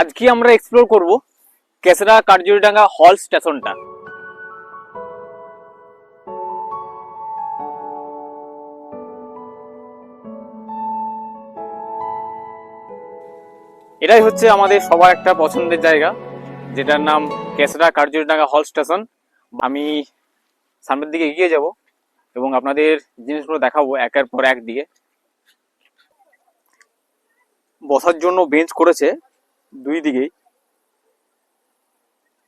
আজকে আমরা এক্সপ্লোর করব কেসরা কার্জুরিডাঙ্গা হল স্টেশনটা এটাই হচ্ছে আমাদের সবার একটা পছন্দের জায়গা, যেটার নাম কেসরা কার্জুরিডাঙ্গা হল স্টেশন আমি সামনের দিকে এগিয়ে যাব। এবং আপনাদের জিনিসগুলো দেখাবো একের পর এক দিকে বসার জন্য বেঞ্চ করেছে দুই দিকেই।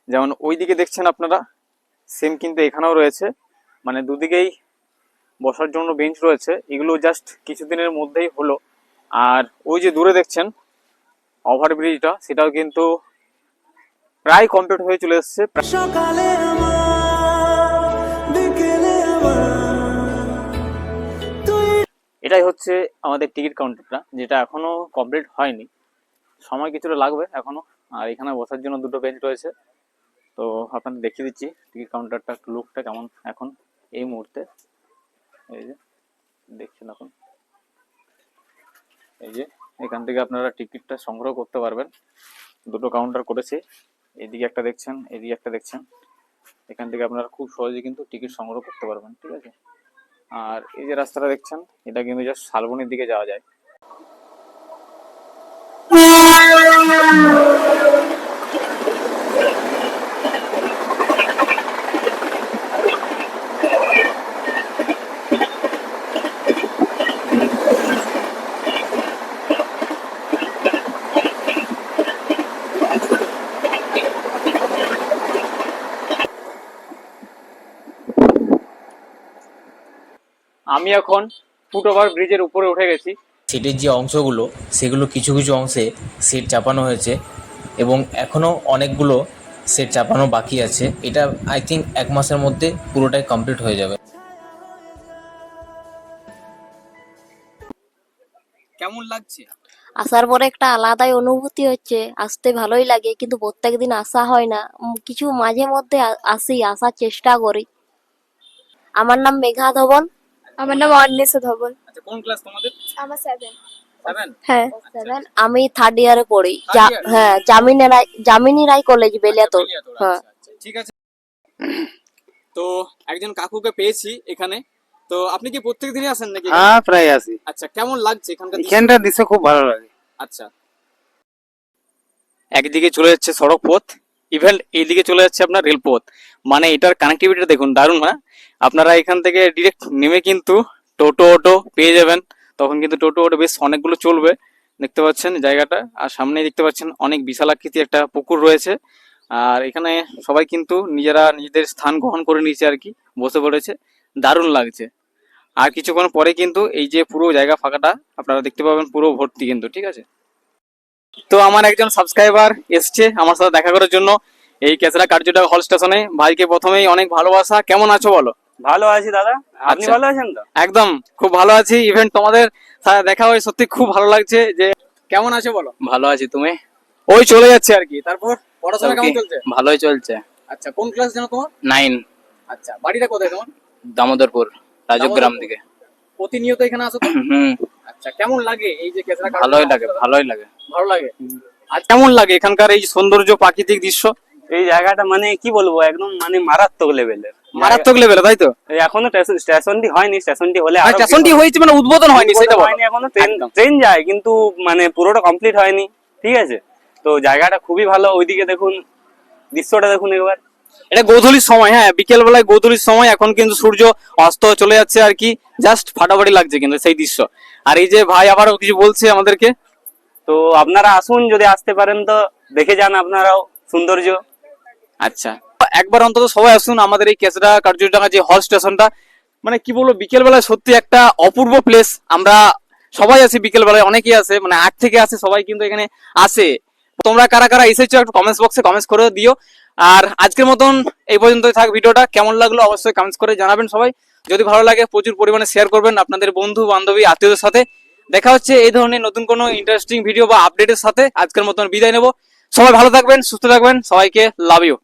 যেমন ওই দিকে দেখছেন আপনারা সেম কিন্তু এখানেও রয়েছে। মানে দুদিকেই বসার জন্য বেঞ্চ রয়েছে। এগুলো জাস্ট কিছুদিনের মধ্যেই হলো। আর ওই যে দূরে দেখছেন ওভারব্রিজটা সেটাও কিন্তু প্রায় কমপ্লিট হয়ে চলে এসছে। সকালে এটাই হচ্ছে আমাদের টিকিট কাউন্টারটা, যেটা এখনও কমপ্লিট হয়নি। সময় কিছুটা লাগবে এখনও, আর এখানে বসার জন্য দুটো বেঞ্চ রয়েছে। তো আপনাদের দেখিয়ে দিচ্ছি টিকিট কাউন্টারটা লুকটা কেমন এখন এই মুহূর্তে। এই যে, দেখছেন এখন? এই যে, এখান থেকে আপনারা টিকিটটা সংগ্রহ করতে পারবেন। দুটো কাউন্টার করেছে। এদিকে একটা দেখছেন, এদিকে একটা দেখছেন। এখান থেকে আপনারা খুব সহজে কিন্তু টিকিট সংগ্রহ করতে পারবেন, ঠিক আছে? আর এই যে রাস্তাটা দেখছেন এটা কিন্তু জাস্ট শালবনির দিকে যাওয়া যায়। আমি এখন ফুট ওভার ব্রিজের উপরে উঠে গেছি। সেটের যে অংশগুলো সেগুলো কিছু কিছু অংশে সেট চাপানো হয়েছে এবং এখনও অনেকগুলো সেট চাপানো বাকি আছে। এটা আই থিঙ্ক এক মাসের মধ্যে পুরোটাই কমপ্লিট হয়ে যাবে। কেমন লাগছে? আসার পরে একটা আলাদাই অনুভূতি হচ্ছে। আসতে ভালোই লাগে কিন্তু প্রত্যেক দিন আসা হয় না। কিছু মাঝে মধ্যে আসি আসার চেষ্টা করি। আমার নাম মেঘা ধবল আমার নাম অন্বেষা ধবল আচ্ছা কোন ক্লাস তোমাদের? আমার সেভেন সেভেন হ্যাঁ। আমি থার্ড ইয়ারে পড়ি? হ্যাঁ জামিনী রায় জামিনী রায় কলেজ বেলিয়াতোড়। হ্যাঁ। আচ্ছা, ঠিক আছে। তো একজন কাকুকে পেয়েছি এখানে। তো আপনি কি প্রত্যেক দিনই আসেন নাকি হ্যাঁ প্রায় আসি। আচ্ছা কেমন লাগছে এখানকার? এখানটা দৃশ্য খুব ভালো লাগে। আচ্ছা। একদিকে চলে যাচ্ছে সড়ক পথ ইভেন এইদিকে চলে যাচ্ছে আপনার রেলপথ। মানে এটার কানেক্টিভিটি দেখুন, দারুণ না আপনারা এখান থেকে ডিরেক্ট নেমে কিন্তু টোটো, অটো পেয়ে যাবেন। তখন কিন্তু টোটো, অটো বেশ অনেকগুলো চলবে। দেখতে পাচ্ছেন জায়গাটা। আর সামনেই দেখতে পাচ্ছেন অনেক বিশাল আকৃতি একটা পুকুর রয়েছে। আর এখানে সবাই কিন্তু নিজেরা নিজেদের স্থান গ্রহণ করে নিয়েছে আর কি, বসে পড়েছে। দারুণ লাগছে। আর কিছুক্ষণ পরে কিন্তু এই যে পুরো জায়গা ফাঁকাটা, আপনারা দেখতে পাবেন পুরো ভর্তি কিন্তু, ঠিক আছে? তো আমার একজন সাবস্ক্রাইবার এসছে আমার সাথে দেখা করার জন্য। এই কেসরা কার্যটা হল স্টেশনে ভাইকে প্রথমেই অনেক ভালোবাসা। কেমন আছো বলো? ভালো আছি দাদা। আপনি আচ্ছা। ভালো আছেন তো? একদম খুব ভালো আছি। ইভেন্ট তোমাদের দেখা হয়ে সত্যি খুব ভালো লাগছে যে কেমন আছো বলো? ভালো আছি তুমি? ওই চলে যাচ্ছে আর কি। তারপর পড়াশোনা কেমন চলছে? ভালোই চলছে। আচ্ছা কোন ক্লাস জানো তোমার? নাইন আচ্ছা বাড়িটা কোথায় তোমার? দামোদরপুর রাজগ্রাম থেকে। প্রতিনিয়ত এখানে আসো তো? হুম। আচ্ছা কেমন লাগে এই যে কেসরা ভালোই লাগে ভালোই লাগে। ভালো লাগে। আর কেমন লাগে এখানকার এই সৌন্দর্য প্রাকৃতিক দৃশ্য? এই জায়গাটা মানে কি বলব একদম মানে মারাত্মক লেভেলের মারাত্মক লেভেলে তাই তো? এখনও স্টেশনটি হয়নি স্টেশনটি হলে স্টেশনটি হয়েছে মানে উদ্বোধন হয়নি সেটা হয়নি এখনও ট্রেন ট্রেন যায় কিন্তু মানে পুরোটা কমপ্লিট হয়নি ঠিক আছে? তো জায়গাটা খুবই ভালো ওইদিকে দেখুন দৃশ্যটা দেখুন একবার। এটা গোধূলির সময় হ্যাঁ বিকেল বেলায় গোধূলির সময় এখন কিন্তু সূর্য অস্ত চলে যাচ্ছে আর কি জাস্ট ফাটাফাটি লাগছে কিন্তু সেই দৃশ্য। আর এই যে ভাই আবারও কিছু বলছে আমাদেরকে। তো আপনারা আসুন, যদি আসতে পারেন তো দেখে যান আপনারাও সৌন্দর্য। আচ্ছা। একবার অন্তত সবাই আসুন, আমাদের এই কেসরা কার্যটাঙ্গা যে হল স্টেশনটা মানে কি বলব বিকেল বেলায় সত্যি একটা অপূর্ব প্লেস আমরা সবাই আছি বিকেল বেলায় অনেকেই আছে মানে আট থেকে আসে সবাই কিন্তু এখানে আসে তোমরা কারা কারা এসেছ একটু কমেন্টস বক্সে কমেন্টস করে দিও। আর আজকের মতন এই পর্যন্তই থাক ভিডিওটা। কেমন লাগল অবশ্যই কমেন্টস করে জানাবেন সবাই। যদি ভালো লাগে, প্রচুর পরিমাণে শেয়ার করবেন আপনাদের বন্ধু, বান্ধবী, আত্মীয়দের সাথে। দেখা হচ্ছে এই ধরনের নতুন কোনো ইন্টারেস্টিং ভিডিও বা আপডেটের সাথে। আজকের মতন বিদায় নেব। সবাই ভালো থাকবেন, সুস্থ থাকবেন। সবাইকে লাভ ইউ